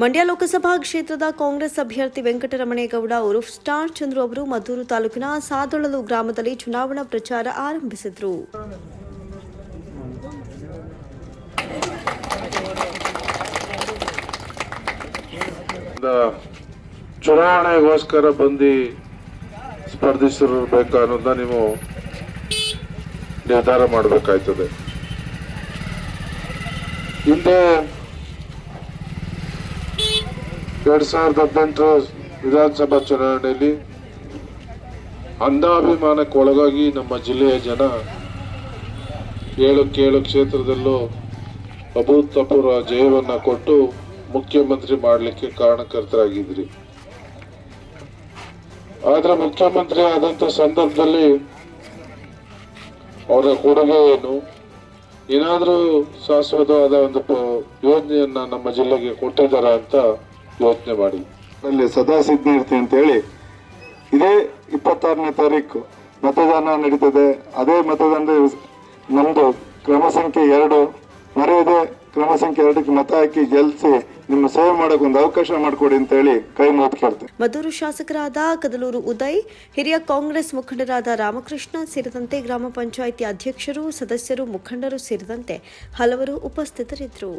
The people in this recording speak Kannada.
ಮಂಡ್ಯ ಲೋಕಸಭಾ ಕ್ಷೇತ್ರದ ಕಾಂಗ್ರೆಸ್ ಅಭ್ಯರ್ಥಿ ವೆಂಕಟರಮಣೇಗೌಡ ಉರುಫ್ ಸ್ಟಾರ್ ಚಂದ್ರು ಅವರು ಮದ್ದೂರು ತಾಲೂಕಿನ ಸಾದೊಳಲು ಗ್ರಾಮದಲ್ಲಿ ಚುನಾವಣಾ ಪ್ರಚಾರ ಆರಂಭಿಸಿದರು. ಚುನಾವಣೆಗೋಸ್ಕರ ಬಂದು ಸ್ಪರ್ಧಿಸಿರ್ಬೇಕು ಅನ್ನೋದನ್ನ ನೀವು ನಿರ್ಧಾರ ಮಾಡಬೇಕಾಯ್ತದೆ. ಹಿಂದೆ ಎರಡ್ ಸಾವಿರದ ಹದಿನೆಂಟರ ವಿಧಾನಸಭಾ ಚುನಾವಣೆಯಲ್ಲಿ ಅಂಧಾಭಿಮಾನಕ್ಕೆ ಒಳಗಾಗಿ ನಮ್ಮ ಜಿಲ್ಲೆಯ ಜನ ಏಳು ಕೇಳು ಕ್ಷೇತ್ರದಲ್ಲೂ ಅಭೂತಪೂರ್ವ ಜಯವನ್ನ ಕೊಟ್ಟು ಮುಖ್ಯಮಂತ್ರಿ ಮಾಡಲಿಕ್ಕೆ ಕಾರಣಕರ್ತರಾಗಿದ್ರಿ. ಆದ್ರೆ ಮುಖ್ಯಮಂತ್ರಿ ಆದಂತ ಸಂದರ್ಭದಲ್ಲಿ ಅವರ ಕೊಡುಗೆ ಏನು? ಏನಾದರೂ ಶಾಶ್ವತವಾದ ಒಂದು ಯೋಜನೆಯನ್ನ ನಮ್ಮ ಜಿಲ್ಲೆಗೆ ಕೊಟ್ಟಿದ್ದಾರೆ ಅಂತ ಯೋಚನೆ ಮಾಡಿ ಅಲ್ಲಿ ಸದಾ ಸಿದ್ಧ ಇರ್ತೀನಿ ಅಂತ ಹೇಳಿ ಇದೇ ಇಪ್ಪತ್ತಾರನೇ ತಾರೀಕು ಮತದಾನ ನಡೀತದೆ. ಅದೇ ಮತದಾನ ನಮ್ಮದು ಕ್ರಮ ಸಂಖ್ಯೆ ಎರಡು. ಮರೆಯದೆ ಕ್ರಮ ಸಂಖ್ಯೆ ಎರಡಕ್ಕೆ ಮತ ಹಾಕಿ ಗೆಲ್ಸಿ ನಿಮ್ಮ ಸೇವೆ ಮಾಡಕ್ ಒಂದು ಅವಕಾಶ ಮಾಡಿಕೊಡಿ ಅಂತ ಹೇಳಿ ಕೈ ಮುಗಿದು ಕೇಳ್ತೇನೆ. ಮದ್ದೂರು ಶಾಸಕರಾದ ಕದಲೂರು ಉದಯ್ ಹಿರಿಯ ಕಾಂಗ್ರೆಸ್ ಮುಖಂಡರಾದ ರಾಮಕೃಷ್ಣ ಸೇರಿದಂತೆ ಗ್ರಾಮ ಪಂಚಾಯಿತಿ ಅಧ್ಯಕ್ಷರು ಸದಸ್ಯರು ಮುಖಂಡರು ಸೇರಿದಂತೆ ಹಲವರು ಉಪಸ್ಥಿತರಿದ್ದರು.